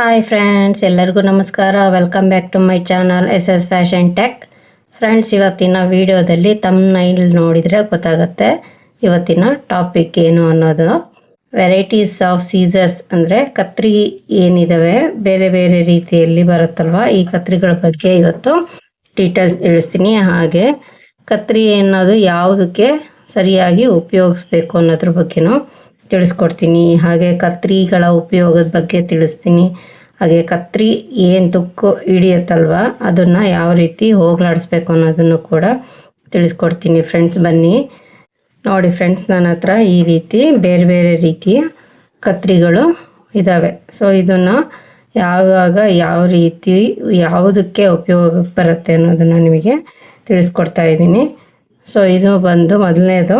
Hi friends ಎಲ್ಲರಿಗೂ ನಮಸ್ಕಾರ. Welcome back to my channel S S fashion tech friends ಇವತ್ತಿನ ವಿಡಿಯೋದಲ್ಲಿ ತಮ್ಮನೈಲ್ ನೋಡಿದರೆ ಗೊತ್ತಾಗುತ್ತೆ. ಇವತ್ತಿನ ಟಾಪಿಕ್ ಏನು ಅನ್ನೋದು. ವೆರೈಟೀಸ್ ಆಫ್ ಸೀಸರ್ಸ್ ಅಂದರೆ ಕತ್ರಿ ಏನಿದ್ದಾವೆ ಬೇರೆ ಬೇರೆ ರೀತಿಯಲ್ಲಿ ಬರುತ್ತಲ್ವ? ಈ ಕತ್ರಿಗಳ ಬಗ್ಗೆ ಇವತ್ತು ಡೀಟೇಲ್ಸ್ ತಿಳಿಸ್ತೀನಿ. ಹಾಗೆ ಕತ್ರಿ ಅನ್ನೋದು ಯಾವುದಕ್ಕೆ ಸರಿಯಾಗಿ ಉಪಯೋಗಿಸ್ಬೇಕು ಅನ್ನೋದ್ರ ಬಗ್ಗೆನೂ ತಿಳಿಸ್ಕೊಡ್ತೀನಿ. ಹಾಗೆ ಕತ್ರಿಗಳ ಉಪಯೋಗದ ಬಗ್ಗೆ ತಿಳಿಸ್ತೀನಿ. ಹಾಗೆ ಕತ್ರಿ ಏನು ತುಕ್ಕು ಹಿಡಿಯತ್ತಲ್ವ, ಅದನ್ನು ಯಾವ ರೀತಿ ಹೋಗ್ಲಾಡಿಸ್ಬೇಕು ಅನ್ನೋದನ್ನು ಕೂಡ ತಿಳಿಸ್ಕೊಡ್ತೀನಿ ಫ್ರೆಂಡ್ಸ್ ಬನ್ನಿ. ನೋಡಿ ಫ್ರೆಂಡ್ಸ್ ನನ್ನ ಹತ್ರ ಈ ರೀತಿ ಬೇರೆ ಬೇರೆ ರೀತಿಯ ಕತ್ರಿಗಳು ಇದ್ದಾವೆ ಸೊ ಇದನ್ನು ಯಾವಾಗ ಯಾವ ರೀತಿ ಯಾವುದಕ್ಕೆ ಉಪಯೋಗಕ್ಕೆ ಬರುತ್ತೆ ಅನ್ನೋದನ್ನು ನಿಮಗೆ ತಿಳಿಸ್ಕೊಡ್ತಾ ಇದ್ದೀನಿ. ಸೊ ಇದು ಬಂದು ಮೊದಲನೇದು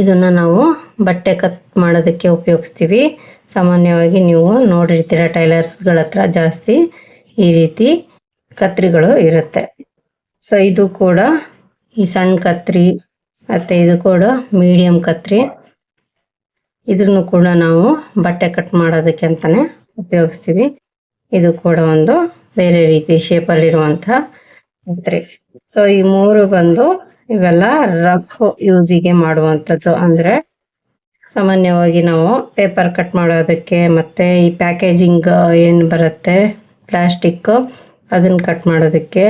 ಇದನ್ನ ನಾವು ಬಟ್ಟೆ ಕಟ್ ಮಾಡೋದಕ್ಕೆ ಉಪಯೋಗಿಸ್ತೀವಿ. ಸಾಮಾನ್ಯವಾಗಿ ನೀವು ನೋಡಿರ್ತೀರ ಟೈಲರ್ಸ್ಗಳ ಹತ್ರ ಜಾಸ್ತಿ ಈ ರೀತಿ ಕತ್ರಿಗಳು ಇರುತ್ತೆ. ಸೊ ಇದು ಕೂಡ ಈ ಸಣ್ಣ ಕತ್ರಿ ಮತ್ತು ಇದು ಕೂಡ ಮೀಡಿಯಂ ಕತ್ರಿ. ಇದನ್ನು ಕೂಡ ನಾವು ಬಟ್ಟೆ ಕಟ್ ಮಾಡೋದಕ್ಕೆ ಅಂತಲೇ ಉಪಯೋಗಿಸ್ತೀವಿ. ಇದು ಕೂಡ ಒಂದು ಬೇರೆ ರೀತಿ ಶೇಪಲ್ಲಿರುವಂಥ ಕತ್ರಿ. ಸೊ ಈ ಮೂರು ಬಂದು ಇವೆಲ್ಲ ರಫ್ ಯೂಸಿಗೆ ಮಾಡುವಂಥದ್ದು. ಅಂದರೆ ಸಾಮಾನ್ಯವಾಗಿ ನಾವು ಪೇಪರ್ ಕಟ್ ಮಾಡೋದಕ್ಕೆ ಮತ್ತು ಈ ಪ್ಯಾಕೇಜಿಂಗ್ ಏನು ಬರುತ್ತೆ ಪ್ಲಾಸ್ಟಿಕ್ಕು ಅದನ್ನು ಕಟ್ ಮಾಡೋದಕ್ಕೆ,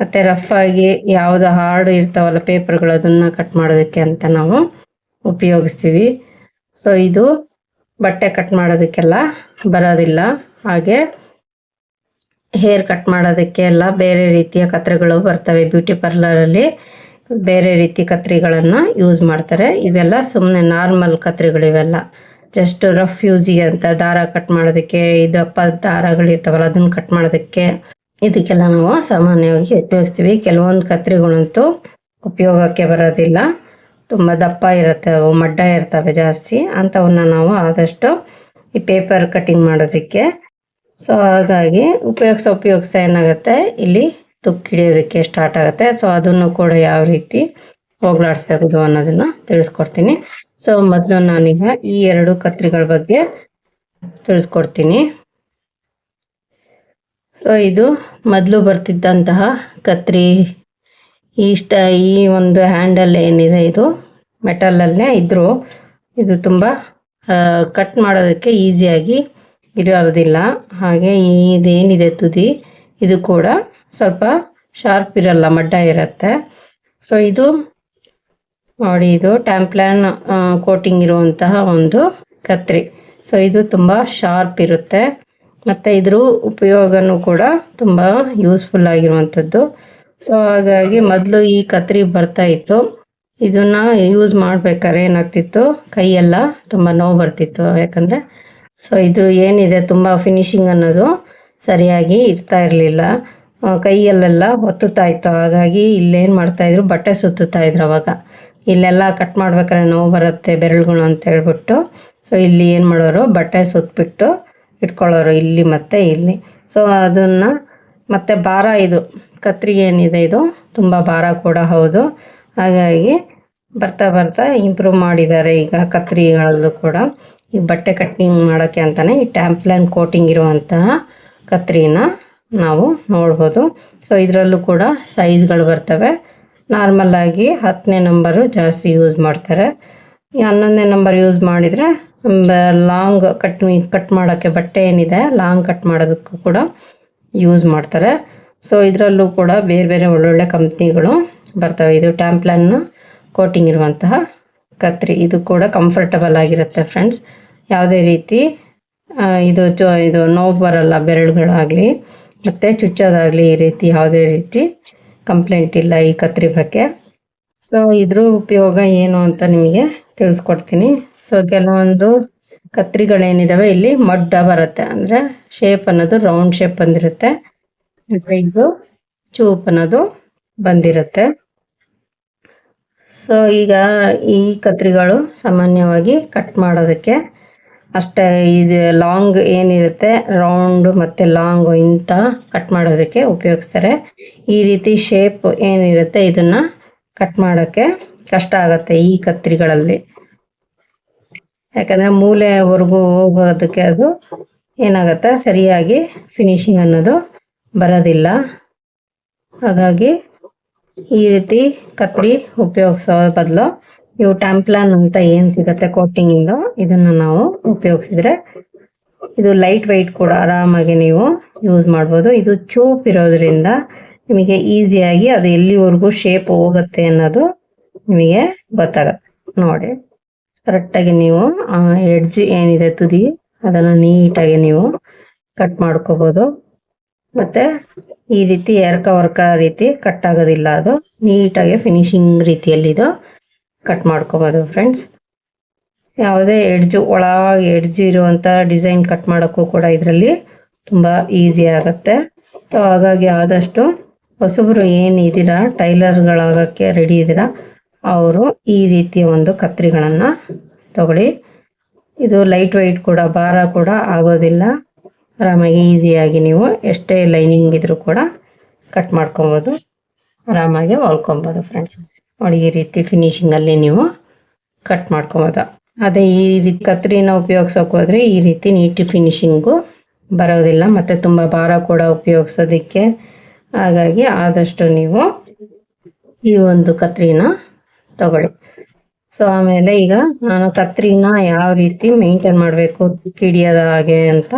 ಮತ್ತು ರಫ್ ಆಗಿ ಯಾವುದು ಹಾರ್ಡ್ ಇರ್ತಾವಲ್ಲ ಪೇಪರ್ಗಳು ಅದನ್ನು ಕಟ್ ಮಾಡೋದಕ್ಕೆ ಅಂತ ನಾವು ಉಪಯೋಗಿಸ್ತೀವಿ. ಸೊ ಇದು ಬಟ್ಟೆ ಕಟ್ ಮಾಡೋದಕ್ಕೆಲ್ಲ ಬರೋದಿಲ್ಲ. ಹಾಗೆ ಹೇರ್ ಕಟ್ ಮಾಡೋದಕ್ಕೆ ಎಲ್ಲ ಬೇರೆ ರೀತಿಯ ಕತ್ರೆಗಳು ಬರ್ತವೆ. ಬ್ಯೂಟಿ ಪಾರ್ಲರಲ್ಲಿ ಬೇರೆ ರೀತಿ ಕತ್ರಿಗಳನ್ನು ಯೂಸ್ ಮಾಡ್ತಾರೆ. ಇವೆಲ್ಲ ಸುಮ್ಮನೆ ನಾರ್ಮಲ್ ಕತ್ರಿಗಳು ಇವೆಲ್ಲ. ಜಸ್ಟ್ ರಫ್ ಯೂಸಿಗೆ ಅಂತ ದಾರ ಕಟ್ ಮಾಡೋದಕ್ಕೆ ಇದಪ್ಪ ದಾರಗಳಿರ್ತಾವಲ್ಲ, ಅದನ್ನು ಕಟ್ ಮಾಡೋದಕ್ಕೆ. ಇದಕ್ಕೆಲ್ಲ ನಾವು ಸಾಮಾನ್ಯವಾಗಿ ಉಪಯೋಗಿಸ್ತೀವಿ. ಕೆಲವೊಂದು ಕತ್ರಿಗಳಂತೂ ಉಪಯೋಗಕ್ಕೆ ಬರೋದಿಲ್ಲ. ತುಂಬ ದಪ್ಪ ಇರುತ್ತೆ ಅವು ಮಡ್ಡ ಇರ್ತವೆ ಜಾಸ್ತಿ. ಅಂಥವನ್ನ ನಾವು ಆದಷ್ಟು ಈ ಪೇಪರ್ ಕಟಿಂಗ್ ಮಾಡೋದಕ್ಕೆ. ಸೊ ಹಾಗಾಗಿ ಉಪಯೋಗಿಸ ಉಪಯೋಗಿಸ ಏನಾಗುತ್ತೆ, ಇಲ್ಲಿ ತುಕ್ಕು ಹಿಡಿಯೋದಕ್ಕೆ ಸ್ಟಾರ್ಟ್ ಆಗುತ್ತೆ. ಸೊ ಅದನ್ನು ಕೂಡ ಯಾವ ರೀತಿ ಹೋಗ್ಲಾಡಿಸ್ಬೇಕು ಅನ್ನೋದನ್ನ ತಿಳಿಸ್ಕೊಡ್ತೀನಿ. ಸೊ ಮೊದಲು ನಾನೀಗ ಈ ಎರಡು ಕತ್ರಿಗಳ ಬಗ್ಗೆ ತಿಳಿಸ್ಕೊಡ್ತೀನಿ. ಸೊ ಇದು ಮೊದಲು ಬರ್ತಿದ್ದಂತಹ ಕತ್ರಿ. ಇಷ್ಟ ಈ ಒಂದು ಹ್ಯಾಂಡಲ್ ಏನಿದೆ ಇದು? ಮೆಟಲಲ್ಲೇ ಇದ್ರು. ಇದು ತುಂಬ ಕಟ್ ಮಾಡೋದಕ್ಕೆ ಈಸಿಯಾಗಿ ಇರೋದಿಲ್ಲ. ಹಾಗೆ ಇದೇನಿದೆ ತುದಿ? ಇದು ಕೂಡ ಸ್ವಲ್ಪ ಶಾರ್ಪ್ ಇರಲ್ಲ, ಮಡ್ಡ ಇರುತ್ತೆ. ಸೊ ಇದು ನೋಡಿ, ಇದು ಟ್ಯಾಂಪ್ಲ್ಯಾನ್ ಕೋಟಿಂಗ್ ಇರುವಂತಹ ಒಂದು ಕತ್ರಿ. ಸೊ ಇದು ತುಂಬ ಶಾರ್ಪ್ ಇರುತ್ತೆ. ಮತ್ತು ಇದ್ರ ಉಪಯೋಗನೂ ಕೂಡ ತುಂಬ ಯೂಸ್ಫುಲ್ ಆಗಿರುವಂಥದ್ದು. ಸೊ ಹಾಗಾಗಿ ಮೊದಲು ಈ ಕತ್ರಿ ಬರ್ತಾ ಇತ್ತು. ಇದನ್ನು ಯೂಸ್ ಮಾಡ್ಬೇಕಾದ್ರೆ ಏನಾಗ್ತಿತ್ತು? ಕೈಯೆಲ್ಲ ತುಂಬ ನೋವು ಬರ್ತಿತ್ತು. ಯಾಕಂದರೆ ಸೊ ಇದ್ರ ಏನಿದೆ? ತುಂಬ ಫಿನಿಶಿಂಗ್ ಅನ್ನೋದು ಸರಿಯಾಗಿ ಇರ್ತಾ ಇರಲಿಲ್ಲ. ಕೈಯಲ್ಲೆಲ್ಲ ಒತ್ತುತ್ತಾ ಇತ್ತು. ಹಾಗಾಗಿ ಇಲ್ಲೇನು ಮಾಡ್ತಾಯಿದ್ರು ಬಟ್ಟೆ ಸುತ್ತುತ್ತಾ ಇದ್ರು ಅವಾಗ. ಇಲ್ಲೆಲ್ಲ ಕಟ್ ಮಾಡ್ಬೇಕಾದ್ರೆ ನೋವು ಬರುತ್ತೆ, ಬೆರಳುಗಳು ಅಂತ ಹೇಳ್ಬಿಟ್ಟು. ಸೊ ಇಲ್ಲಿ ಏನು ಮಾಡೋರು? ಬಟ್ಟೆ ಸುತ್ತಬಿಟ್ಟು ಇಟ್ಕೊಳ್ಳೋರು ಇಲ್ಲಿ ಮತ್ತು ಇಲ್ಲಿ. ಸೊ ಅದನ್ನು ಮತ್ತು ಭಾರ ಇದು, ಕತ್ರಿ ಏನಿದೆ ಇದು? ತುಂಬ ಭಾರ ಕೂಡ ಹೌದು. ಹಾಗಾಗಿ ಬರ್ತಾ ಬರ್ತಾ ಇಂಪ್ರೂವ್ ಮಾಡಿದ್ದಾರೆ ಈಗ ಕತ್ರಿಗಳಲ್ಲೂ ಕೂಡ. ಈ ಬಟ್ಟೆ ಕಟ್ಟಿಂಗ್ ಮಾಡೋಕ್ಕೆ ಅಂತಲೇ ಈ ಟ್ಯಾಂಪ್ಲೈನ್ ಕೋಟಿಂಗ್ ಇರುವಂತಹ ಕತ್ರಿನ ನಾವು ನೋಡ್ಬೋದು. ಸೊ ಇದರಲ್ಲೂ ಕೂಡ ಸೈಜ್ಗಳು ಬರ್ತವೆ. ನಾರ್ಮಲ್ ಆಗಿ ಹತ್ತನೇ ನಂಬರು ಜಾಸ್ತಿ ಯೂಸ್ ಮಾಡ್ತಾರೆ. ಹನ್ನೊಂದನೇ ನಂಬರ್ ಯೂಸ್ ಮಾಡಿದರೆ ಲಾಂಗ್ ಕಟ್ ಕಟ್ ಮಾಡೋಕ್ಕೆ ಬಟ್ಟೆ ಏನಿದೆ ಲಾಂಗ್ ಕಟ್ ಮಾಡೋದಕ್ಕೂ ಕೂಡ ಯೂಸ್ ಮಾಡ್ತಾರೆ. ಸೊ ಇದರಲ್ಲೂ ಕೂಡ ಬೇರೆ ಬೇರೆ ಒಳ್ಳೊಳ್ಳೆ ಕಂಪ್ನಿಗಳು ಬರ್ತವೆ. ಇದು ಟ್ಯಾಂಪ್ಲನ್ನ ಕೋಟಿಂಗ್ ಇರುವಂತಹ ಕತ್ರಿ. ಇದು ಕೂಡ ಕಂಫರ್ಟಬಲ್ ಆಗಿರುತ್ತೆ ಫ್ರೆಂಡ್ಸ್ ಯಾವುದೇ ರೀತಿ ಇದು ಚೊ ಇದು ನೋವು ಬರಲ್ಲ, ಬೆರಳುಗಳಾಗಲಿ, ಮತ್ತು ಚುಚ್ಚೋದಾಗಲಿ ಈ ರೀತಿ ಯಾವುದೇ ರೀತಿ ಕಂಪ್ಲೇಂಟ್ ಇಲ್ಲ ಈ ಕತ್ರಿ ಬಗ್ಗೆ ಸೊ ಇದ್ರ ಉಪಯೋಗ ಏನು ಅಂತ ನಿಮಗೆ ತಿಳಿಸ್ಕೊಡ್ತೀನಿ. ಸೊ ಕೆಲವೊಂದು ಕತ್ರಿಗಳೇನಿದಾವೆ, ಇಲ್ಲಿ ಮಡ್ಡ ಬರುತ್ತೆ. ಅಂದರೆ ಶೇಪ್ ಅನ್ನೋದು ರೌಂಡ್ ಶೇಪ್ ಬಂದಿರುತ್ತೆ. ಇದು ಚೂಪ್ ಅನ್ನೋದು ಬಂದಿರುತ್ತೆ. ಸೊ ಈಗ ಈ ಕತ್ರಿಗಳು ಸಾಮಾನ್ಯವಾಗಿ ಕಟ್ ಮಾಡೋದಕ್ಕೆ ಅಷ್ಟೇ, ಇದು ಲಾಂಗ್ ಏನಿರುತ್ತೆ ರೌಂಡ್ ಮತ್ತು ಲಾಂಗ್ ಇಂಥ ಕಟ್ ಮಾಡೋದಕ್ಕೆ ಉಪಯೋಗಿಸ್ತಾರೆ. ಈ ರೀತಿ ಶೇಪ್ ಏನಿರುತ್ತೆ, ಇದನ್ನು ಕಟ್ ಮಾಡೋಕ್ಕೆ ಕಷ್ಟ ಆಗುತ್ತೆ ಈ ಕತ್ರಿಗಳಲ್ಲಿ. ಯಾಕಂದರೆ ಮೂಲೆವರೆಗೂ ಹೋಗೋದಕ್ಕೆ ಅದು ಏನಾಗುತ್ತೆ, ಸರಿಯಾಗಿ ಫಿನಿಶಿಂಗ್ ಅನ್ನೋದು ಬರೋದಿಲ್ಲ. ಹಾಗಾಗಿ ಈ ರೀತಿ ಕತ್ರಿ ಉಪಯೋಗಿಸೋ ಬದಲು ಇವು ಟ್ಯಾಂಪ್ಲಾನ್ ಅಂತ ಏನ್ ಸಿಗತ್ತೆ ಕೋಟಿಂಗ್ ಇಂದ ಇದನ್ನ ನಾವು ಉಪಯೋಗಿಸಿದ್ರೆ ಇದು ಲೈಟ್ ವೈಟ್ ಕೂಡ ಆರಾಮಾಗಿ ನೀವು ಯೂಸ್ ಮಾಡ್ಬೋದು. ಇದು ಚೂಪ್ ಇರೋದ್ರಿಂದ ನಿಮಗೆ ಈಸಿಯಾಗಿ ಅದು ಎಲ್ಲಿವರೆಗೂ ಶೇಪ್ ಹೋಗುತ್ತೆ ಅನ್ನೋದು ನಿಮಗೆ ಗೊತ್ತಾಗತ್ತೆ. ನೋಡಿ ಕರೆಕ್ಟಾಗಿ ನೀವು ಎಡ್ಜ್ ಏನಿದೆ ತುದಿ, ಅದನ್ನು ನೀಟಾಗಿ ನೀವು ಕಟ್ ಮಾಡ್ಕೋಬಹುದು ಮತ್ತೆ ಈ ರೀತಿ ಎರಕ ವರ್ಕ ರೀತಿ ಕಟ್ ಆಗೋದಿಲ್ಲ ಅದು. ನೀಟಾಗಿ ಫಿನಿಶಿಂಗ್ ರೀತಿಯಲ್ಲಿ ಇದು ಕಟ್ ಮಾಡ್ಕೋಬೋದು ಫ್ರೆಂಡ್ಸ್ ಯಾವುದೇ ಎಡ್ಜ್ ಒಳಗೆ ಎಡ್ಜ್ ಇರುವಂಥ ಡಿಸೈನ್ ಕಟ್ ಮಾಡೋಕ್ಕೂ ಕೂಡ ಇದರಲ್ಲಿ ತುಂಬ ಈಸಿ ಆಗುತ್ತೆ. ಸೊ ಹಾಗಾಗಿ ಆದಷ್ಟು ಹೊಸಬರು ಏನು ಇದ್ದೀರಾ ಟೈಲರ್ಗಳಾಗೋಕ್ಕೆ ರೆಡಿ ಇದ್ದೀರಾ, ಅವರು ಈ ರೀತಿಯ ಒಂದು ಕತ್ರಿಗಳನ್ನು ತಗೊಳ್ಳಿ. ಇದು ಲೈಟ್ ವೈಟ್ ಕೂಡ, ಭಾರ ಕೂಡ ಆಗೋದಿಲ್ಲ. ಆರಾಮಾಗಿ ಈಸಿಯಾಗಿ ನೀವು ಎಷ್ಟೇ ಲೈನಿಂಗ್ ಇದ್ರೂ ಕೂಡ ಕಟ್ ಮಾಡ್ಕೊಬೋದು. ಆರಾಮಾಗಿ ಹೊಲ್ಕೊಬೋದು ಫ್ರೆಂಡ್ಸ್ ನೋಡಿ ಈ ರೀತಿ ಫಿನಿಶಿಂಗಲ್ಲಿ ನೀವು ಕಟ್ ಮಾಡ್ಕೊಬೋದು. ಅದೇ ಈ ರೀತಿ ಕತ್ರಿನ ಉಪಯೋಗ್ಸೋಕೆ ಹೋದರೆ ಈ ರೀತಿ ನೀಟ್ ಫಿನಿಶಿಂಗು ಬರೋದಿಲ್ಲ. ಮತ್ತು ತುಂಬ ಭಾರ ಕೂಡ ಉಪಯೋಗಿಸೋದಕ್ಕೆ. ಹಾಗಾಗಿ ಆದಷ್ಟು ನೀವು ಈ ಒಂದು ಕತ್ರಿನ ತಗೊಳ್ಳಿ. ಸೊ ಆಮೇಲೆ ಈಗ ನಾನು ಕತ್ರಿನ ಯಾವ ರೀತಿ ಮೇಂಟೈನ್ ಮಾಡಬೇಕು, ಕಿಡಿಯೋದ ಹಾಗೆ ಅಂತ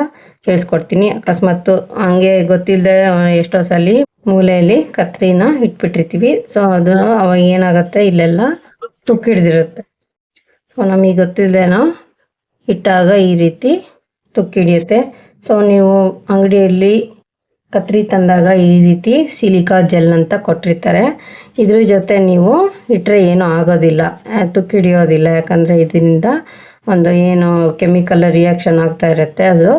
ಕೇಳಿಸ್ಕೊಡ್ತೀನಿ. ಅಕಸ್ಮಾತ್ ಹಂಗೆ ಗೊತ್ತಿಲ್ಲದೆ ಎಷ್ಟೋ ಸಲ ಮೂಲೆಯಲ್ಲಿ ಕತ್ರಿನ ಇಟ್ಬಿಟ್ಟಿರ್ತೀವಿ. ಸೊ ಅದು ಅವಾಗ ಏನಾಗುತ್ತೆ, ಇಲ್ಲೆಲ್ಲ ತುಕ್ಕಿಡ್ದಿರುತ್ತೆ ಸೊ ನಮಗೆ ಗೊತ್ತಿಲ್ಲದೇನೋ ಇಟ್ಟಾಗ ಈ ರೀತಿ ತುಕ್ಕಿಡಿಯುತ್ತೆ ಸೊ ನೀವು ಅಂಗಡಿಯಲ್ಲಿ ಕತ್ರಿ ತಂದಾಗ ಈ ರೀತಿ ಸಿಲಿಕಾ ಜೆಲ್ ಅಂತ ಕೊಟ್ಟಿರ್ತಾರೆ. ಇದ್ರ ಜೊತೆ ನೀವು ಇಟ್ಟರೆ ಏನೂ ಆಗೋದಿಲ್ಲ ತುಕ್ಕಿಡಿಯೋದಿಲ್ಲ ಯಾಕಂದರೆ ಇದರಿಂದ ಒಂದು ಏನು ಕೆಮಿಕಲ್ ರಿಯಾಕ್ಷನ್ ಆಗ್ತಾ ಇರುತ್ತೆ, ಅದು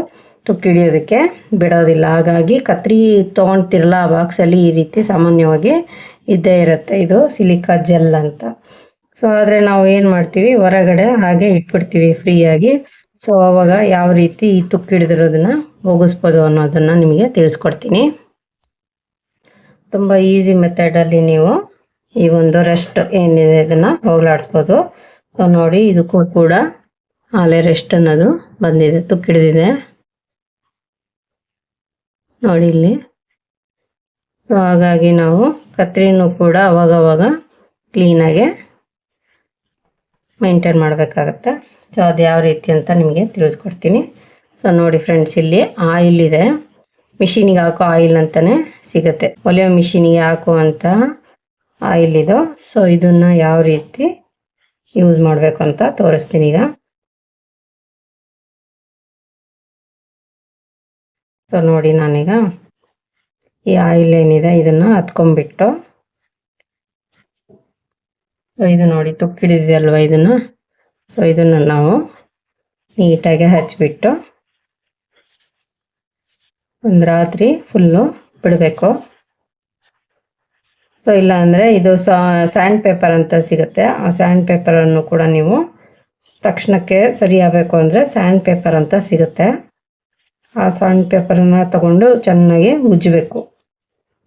ತುಕ್ಕಿಡಿಯೋದಕ್ಕೆ ಬಿಡೋದಿಲ್ಲ. ಹಾಗಾಗಿ ಕತ್ರಿ ತೊಗೊಳ್ತಿರಲ್ಲ ಆ ಬಾಕ್ಸಲ್ಲಿ ಈ ರೀತಿ ಸಾಮಾನ್ಯವಾಗಿ ಇದ್ದೇ ಇರುತ್ತೆ ಇದು ಸಿಲಿಕಾ ಜೆಲ್ ಅಂತ. ಸೊ ಆದರೆ ನಾವು ಏನು ಮಾಡ್ತೀವಿ? ಹೊರಗಡೆ ಹಾಗೆ ಇಟ್ಬಿಡ್ತೀವಿ ಫ್ರೀಯಾಗಿ ಸೊ ಅವಾಗ ಯಾವ ರೀತಿ ಈ ತುಕ್ಕಿಡಿದಿರೋದನ್ನ ಹೋಗಿಸ್ಬೋದು ಅನ್ನೋದನ್ನು ನಿಮಗೆ ತಿಳಿಸ್ಕೊಡ್ತೀನಿ. ತುಂಬ ಈಸಿ ಮೆಥಡಲ್ಲಿ ನೀವು ಈ ಒಂದು ರೆಸ್ಟ್ ಏನಿದೆ ಇದನ್ನು ಹೋಗ್ಲಾಡಿಸ್ಬೋದು. ಸೊ ನೋಡಿ ಇದಕ್ಕೂ ಕೂಡ ಆಲೆ ರೆಸ್ಟ್ ಅನ್ನೋದು ಬಂದಿದೆ ತುಕ್ಕಿಡಿದಿದೆ ನೋಡಿ ಇಲ್ಲಿ. ಸೊ ಹಾಗಾಗಿ ನಾವು ಕತ್ರಿನೂ ಕೂಡ ಅವಾಗವಾಗ ಕ್ಲೀನಾಗೆ ಮೇಂಟೈನ್ ಮಾಡಬೇಕಾಗತ್ತೆ. ಸೊ ಅದು ಯಾವ ರೀತಿ ಅಂತ ನಿಮಗೆ ತಿಳಿಸ್ಕೊಡ್ತೀನಿ. ಸೊ ನೋಡಿ ಫ್ರೆಂಡ್ಸ್ ಇಲ್ಲಿ ಆಯಿಲ್ ಇದೆ. ಮಿಷಿನಿಗೆ ಹಾಕೋ ಆಯಿಲ್ ಅಂತಲೇ ಸಿಗುತ್ತೆ. ಒಲೆಯೋ ಮಿಷಿನಿಗೆ ಹಾಕುವಂಥ ಆಯಿಲ್ ಇದು. ಸೊ ಇದನ್ನ ಯಾವ ರೀತಿ ಯೂಸ್ ಮಾಡಬೇಕು ಅಂತ ತೋರಿಸ್ತೀನಿ ಈಗ. ಸೊ ನೋಡಿ ನಾನೀಗ ಈ ಆಯಿಲ್ ಏನಿದೆ, ಇದನ್ನ ಹತ್ಕೊಂಡ್ಬಿಟ್ಟು, ಇದು ನೋಡಿ ತುಕ್ಕಿಡಿದೆ ಅಲ್ವಾ ಇದನ್ನ? ಸೊ ಇದನ್ನು ನಾವು ನೀಟಾಗಿ ಹಚ್ಚಿಬಿಟ್ಟು ಒಂದು ರಾತ್ರಿ ಫುಲ್ಲು ಬಿಡಬೇಕು. ಸೊ ಇಲ್ಲಾಂದರೆ ಇದು ಸ್ಯಾಂಡ್ ಪೇಪರ್ ಅಂತ ಸಿಗುತ್ತೆ. ಆ ಸ್ಯಾಂಡ್ ಪೇಪರನ್ನು ಕೂಡ ನೀವು ತಕ್ಷಣಕ್ಕೆ ಸರಿ ಆಗಬೇಕು ಅಂದರೆ ಸ್ಯಾಂಡ್ ಪೇಪರ್ ಅಂತ ಸಿಗುತ್ತೆ. ಆ ಸ್ಯಾಂಡ್ ಪೇಪರನ್ನ ತಗೊಂಡು ಚೆನ್ನಾಗಿ ಉಜ್ಜಬೇಕು.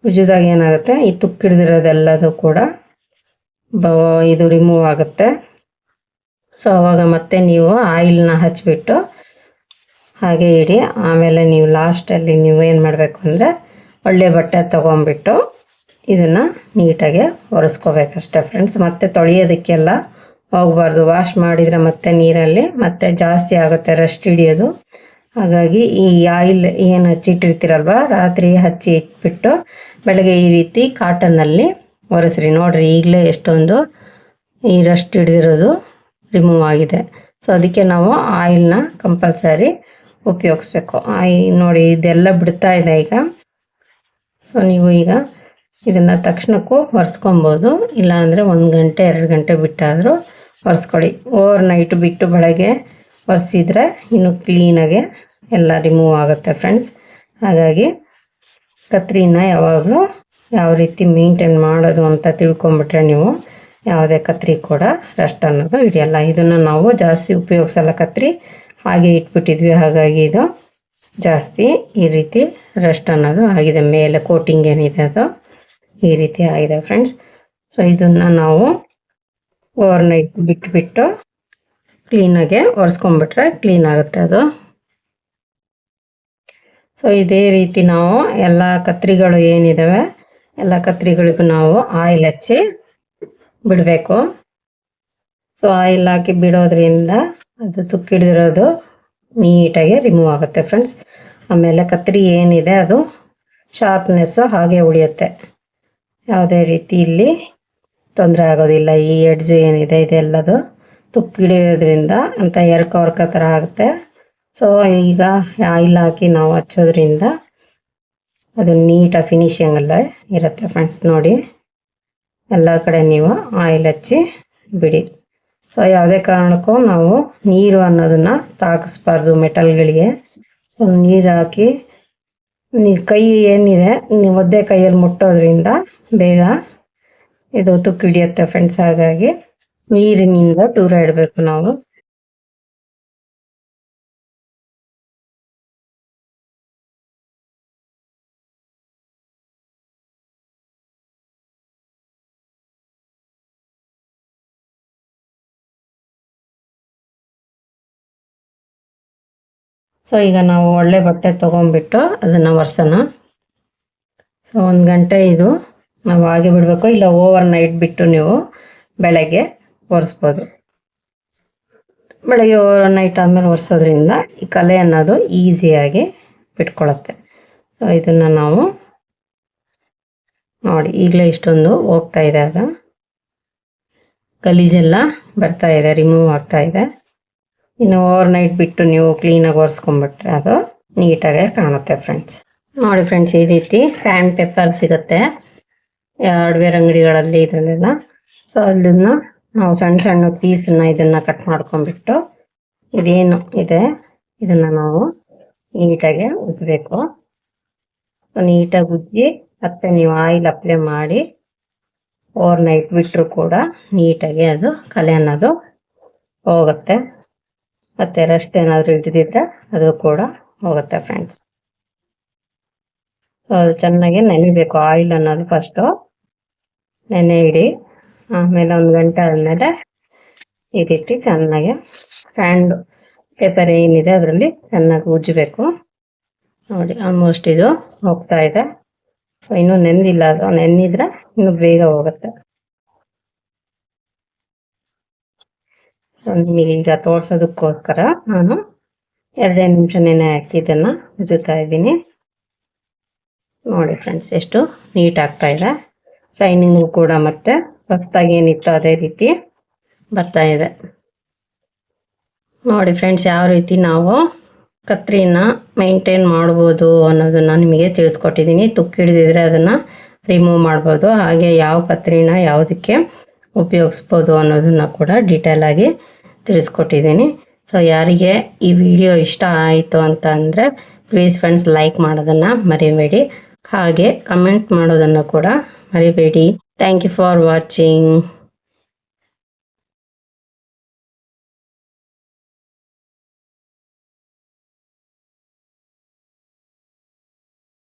ಉಜ್ಜಿದಾಗ ಏನಾಗುತ್ತೆ? ಈ ತುಕ್ಕಿಡ್ದಿರೋದೆಲ್ಲದೂ ಕೂಡ ಬ, ಇದು ರಿಮೂವ್ ಆಗುತ್ತೆ. ಸೊ, ಅವಾಗ ಮತ್ತೆ ನೀವು ಆಯಿಲ್ನ ಹಚ್ಚಿಬಿಟ್ಟು ಹಾಗೆ ಇಡಿ. ಆಮೇಲೆ ನೀವು ಲಾಸ್ಟಲ್ಲಿ ನೀವು ಏನು ಮಾಡಬೇಕು ಅಂದರೆ ಒಳ್ಳೆ ಬಟ್ಟೆ ತೊಗೊಂಬಿಟ್ಟು ಇದನ್ನು ನೀಟಾಗಿ ಒರೆಸ್ಕೋಬೇಕಷ್ಟೆ ಫ್ರೆಂಡ್ಸ್ ಮತ್ತೆ ತೊಳೆಯೋದಕ್ಕೆಲ್ಲ ಹೋಗಬಾರ್ದು. ವಾಶ್ ಮಾಡಿದರೆ ಮತ್ತೆ ನೀರಲ್ಲಿ ಮತ್ತೆ ಜಾಸ್ತಿ ಆಗುತ್ತೆ ರಸ್ಟ್ ಹಿಡಿಯೋದು. ಹಾಗಾಗಿ ಈ ಆಯಿಲ್ ಏನು ಹಚ್ಚಿಟ್ಟಿರ್ತೀರಲ್ವ, ರಾತ್ರಿ ಹಚ್ಚಿ ಇಟ್ಬಿಟ್ಟು ಬೆಳಗ್ಗೆ ಈ ರೀತಿ ಕಾಟನ್ನಲ್ಲಿ ಒರೆಸ್ರಿ. ನೋಡಿರಿ ಈಗಲೇ ಎಷ್ಟೊಂದು ಈ ರಸ್ಟ್ ಹಿಡಿದಿರೋದು. ರಿಮೂವ್ ಆಗಿದೆ. ಸೊ ಅದಕ್ಕೆ ನಾವು ಆಯಿಲ್ನ ಕಂಪಲ್ಸರಿ ಉಪಯೋಗಿಸ್ಬೇಕು. ಆಯಿ ನೋಡಿ ಇದೆಲ್ಲ ಬಿಡ್ತಾ ಇದೆ ಈಗ. ಸೊ ನೀವು ಈಗ ಇದನ್ನು ತಕ್ಷಣಕ್ಕೂ ಒರೆಸ್ಕೊಬೋದು. ಇಲ್ಲಾಂದರೆ ಒಂದು ಗಂಟೆ, ಎರಡು ಗಂಟೆ ಬಿಟ್ಟಾದರೂ ಒರೆಸ್ಕೊಳ್ಳಿ ಓವರ್ ನೈಟ್ ಬಿಟ್ಟು ಬೆಳಗ್ಗೆ ಒರೆಸಿದ್ರೆ ಇನ್ನು ಕ್ಲೀನಾಗೆ ಎಲ್ಲ ರಿಮೂವ್ ಆಗುತ್ತೆ ಫ್ರೆಂಡ್ಸ್ ಹಾಗಾಗಿ ಕತ್ರಿನ ಯಾವಾಗಲೂ ಯಾವ ರೀತಿ ಮೇಂಟೈನ್ ಮಾಡೋದು ಅಂತ ತಿಳ್ಕೊಂಬಿಟ್ರೆ ನೀವು ಯಾವುದೇ ಕತ್ರಿ ಕೂಡ ರಸ್ಟ್ ಅನ್ನೋದು ಹಿಡಿಯಲ್ಲ. ಇದನ್ನು ನಾವು ಜಾಸ್ತಿ ಉಪಯೋಗಿಸಲ್ಲ ಕತ್ರಿ. ಹಾಗೆ ಇಟ್ಬಿಟ್ಟಿದ್ವಿ. ಹಾಗಾಗಿ ಇದು ಜಾಸ್ತಿ ಈ ರೀತಿ ರಸ್ಟ್ ಅನ್ನೋದು ಆಗಿದೆ. ಮೇಲೆ ಕೋಟಿಂಗ್ ಏನಿದೆ ಅದು ಈ ರೀತಿ ಆಗಿದೆ ಫ್ರೆಂಡ್ಸ್. ಸೊ ಇದನ್ನು ನಾವು ಓವರ್ ನೈಟ್ ಬಿಟ್ಬಿಟ್ಟು ಕ್ಲೀನಾಗೆ ಒರೆಸ್ಕೊಂಡ್ಬಿಟ್ರೆ ಕ್ಲೀನ್ ಆಗುತ್ತೆ ಅದು. ಸೊ ಇದೇ ರೀತಿ ನಾವು ಎಲ್ಲ ಕತ್ರಿಗಳು ಏನಿದ್ದಾವೆ ಎಲ್ಲ ಕತ್ರಿಗಳಿಗೂ ನಾವು ಆಯಿಲ್ ಹಚ್ಚಿ ಬಿಡಬೇಕು. ಸೊ ಆಯಿಲ್ ಹಾಕಿ ಬಿಡೋದ್ರಿಂದ ಅದು ತುಕ್ಕಿಡಿದಿರೋದು ನೀಟಾಗಿ ರಿಮೂವ್ ಆಗುತ್ತೆ ಫ್ರೆಂಡ್ಸ್ ಆಮೇಲೆ ಕತ್ತರಿ ಏನಿದೆ ಅದು ಶಾರ್ಪ್ನೆಸ್ಸು ಹಾಗೆ ಉಳಿಯುತ್ತೆ. ಯಾವುದೇ ರೀತಿ ಇಲ್ಲಿ ತೊಂದರೆ ಆಗೋದಿಲ್ಲ. ಈ ಎಡ್ಜು ಏನಿದೆ ಇದೆಲ್ಲದು ತುಕ್ಕಿಡಿಯೋದ್ರಿಂದ ಅಂತ ಎರಕ ವರ್ಕ ಥರ ಆಗುತ್ತೆ. ಸೊ ಈಗ ಆಯಿಲ್ ಹಾಕಿ ನಾವು ಹಚ್ಚೋದ್ರಿಂದ ಅದು ನೀಟಾಗಿ ಫಿನಿಶಿಂಗ್ ಎಲ್ಲ ಇರುತ್ತೆ ಫ್ರೆಂಡ್ಸ್ ನೋಡಿ. ಎಲ್ಲ ಕಡೆ ನೀವು ಆಯಿಲ್ ಹಚ್ಚಿ ಬಿಡಿ. ಸೊ ಯಾವುದೇ ಕಾರಣಕ್ಕೂ ನಾವು ನೀರು ಅನ್ನೋದನ್ನು ತಾಕಿಸ್ಬಾರ್ದು ಮೆಟಲ್ಗಳಿಗೆ. ಸೊ ನೀರು ಹಾಕಿ, ನೀ ಕೈ ಏನಿದೆ ನೀವು ಒದ್ದೆ ಕೈಯಲ್ಲಿ ಮುಟ್ಟೋದ್ರಿಂದ ಬೇಗ ಇದು ತುಕ್ಕು ಹಿಡಿಯುತ್ತೆ ಫ್ರೆಂಡ್ಸ್ ಹಾಗಾಗಿ ನೀರಿನಿಂದ ದೂರ ಇಡಬೇಕು ನಾವು. ಸೊ ಈಗ ನಾವು ಒಳ್ಳೆ ಬಟ್ಟೆ ತೊಗೊಂಬಿಟ್ಟು ಅದನ್ನು ಒರೆಸೋಣ. ಸೊ ಒಂದು ಗಂಟೆ ಇದು. ನಾವು ಹಾಗೆ ಬಿಡಬೇಕು ಇಲ್ಲ ಓವರ್ ನೈಟ್ ಬಿಟ್ಟು ನೀವು ಬೆಳಗ್ಗೆ ಒರೆಸ್ಬೋದು. ಬೆಳಗ್ಗೆ ಓವರ್ ನೈಟ್ ಆದಮೇಲೆ ಒರೆಸೋದ್ರಿಂದ ಈ ಕಲೆ ಅನ್ನೋದು ಈಸಿಯಾಗಿ ಬಿಟ್ಕೊಳ್ಳುತ್ತೆ ಸೊ ಇದನ್ನು ನಾವು ನೋಡಿ, ಈಗಲೇ ಇಷ್ಟೊಂದು ಹೋಗ್ತಾ ಇದೆ ಅದು. ಗಲೀಜೆಲ್ಲ ಬರ್ತಾ ಇದೆ ರಿಮೂವ್ ಆಗ್ತಾ ಇದೆ. ಇನ್ನು ಓವರ್ ನೈಟ್ ಬಿಟ್ಟು ನೀವು ಕ್ಲೀನಾಗಿ ಒರೆಸ್ಕೊಂಡ್ಬಿಟ್ರೆ ಅದು ನೀಟಾಗೆ ಕಾಣುತ್ತೆ ಫ್ರೆಂಡ್ಸ್ ನೋಡಿ ಫ್ರೆಂಡ್ಸ್ ಈ ರೀತಿ ಸ್ಯಾಂಡ್ ಪೇಪರ್ ಸಿಗುತ್ತೆ. ಹಾರ್ಡ್ವೇರ್ ಅಂಗಡಿಗಳಲ್ಲಿ ಇದರಲ್ಲೆಲ್ಲ. ಸೊ ಅದನ್ನ ನಾವು ಸಣ್ಣ ಸಣ್ಣ ಪೀಸನ್ನ ಇದನ್ನ ಕಟ್ ಮಾಡ್ಕೊಂಡ್ಬಿಟ್ಟು ಇದೇನು ಇದೆ, ಇದನ್ನ ನಾವು ನೀಟಾಗಿ ಉಜ್ಜಬೇಕು ನೀಟಾಗಿ ಉಜ್ಜಿ, ಮತ್ತೆ ನೀವು ಆಯಿಲ್ ಅಪ್ಲೈ ಮಾಡಿ ಓವರ್ ನೈಟ್ ಬಿಟ್ಟರು ಕೂಡ ನೀಟಾಗಿ ಅದು ಕಲೆ ಅನ್ನೋದು ಹೋಗುತ್ತೆ. ಮತ್ತೆ ರಸ್ಟ್ ಏನಾದರೂ ಇದ್ದಿದ್ರೆ ಅದು ಕೂಡ ಹೋಗುತ್ತೆ ಫ್ರೆಂಡ್ಸ್ ಸೊ ಅದು ಚೆನ್ನಾಗಿ ನೆನೆಬೇಕು ಆಯಿಲ್ ಅನ್ನೋದು ಫಸ್ಟು ನೆನೆ ಇಡಿ, ಆಮೇಲೆ ಒಂದು ಗಂಟೆ ಆದಮೇಲೆ ಇದಿಟ್ಟು ಚೆನ್ನಾಗಿ ಸ್ಟ್ಯಾಂಡ್ ಪೇಪರ್ ಏನಿದೆ ಅದರಲ್ಲಿ ಚೆನ್ನಾಗಿ ಉಜ್ಜಬೇಕು. ನೋಡಿ ಆಲ್ಮೋಸ್ಟ್ ಇದು ಹೋಗ್ತಾ ಇದೆ. ಸೊ ಇನ್ನೂ ನೆಂದಿಲ್ಲ, ಅದು ನೆನ್ನಿದ್ರೆ ಇನ್ನೂ ಬೇಗ ಹೋಗುತ್ತೆ. ಈಗ ತೋರಿಸೋದಕ್ಕೋಸ್ಕರ ನಾನು ಎರಡೇ ನಿಮಿಷ ನೆನೆ ಹಾಕಿ ಇದನ್ನು ಉದುತ್ತಾ ಇದ್ದೀನಿ. ನೋಡಿ ಫ್ರೆಂಡ್ಸ್ ಎಷ್ಟು ನೀಟ್ ಆಗ್ತಾ ಇದೆ. ಶೈನಿಂಗು ಕೂಡ ಮತ್ತೆ ಸಕ್ತಾಗಿ ಏನಿತ್ತು ಅದೇ ರೀತಿ ಬರ್ತಾ ಇದೆ. ನೋಡಿ ಫ್ರೆಂಡ್ಸ್ ಯಾವ ರೀತಿ ನಾವು ಕತ್ರಿನ ಮೇಂಟೈನ್ ಮಾಡ್ಬೋದು ಅನ್ನೋದನ್ನ ನಿಮಗೆ ತಿಳಿಸ್ಕೊಟ್ಟಿದ್ದೀನಿ. ತುಕ್ಕಿ ಹಿಡಿದಿದ್ರೆ ಅದನ್ನು ರಿಮೂವ್ ಮಾಡ್ಬೋದು. ಹಾಗೆ ಯಾವ ಕತ್ರಿನ ಯಾವುದಕ್ಕೆ ಉಪಯೋಗಿಸ್ಬೋದು ಅನ್ನೋದನ್ನು ಕೂಡ ಡೀಟೇಲಾಗಿ ತಿಳಿಸ್ಕೊಟ್ಟಿದ್ದೀನಿ. ಸೊ ಯಾರಿಗೆ ಈ ವಿಡಿಯೋ ಇಷ್ಟ ಆಯಿತು ಅಂತ ಅಂದರೆ ಪ್ಲೀಸ್ ಫ್ರೆಂಡ್ಸ್ ಲೈಕ್ ಮಾಡೋದನ್ನು ಮರಿಬೇಡಿ. ಹಾಗೆ ಕಮೆಂಟ್ ಮಾಡೋದನ್ನು ಕೂಡ ಮರಿಬೇಡಿ. Thank you for watching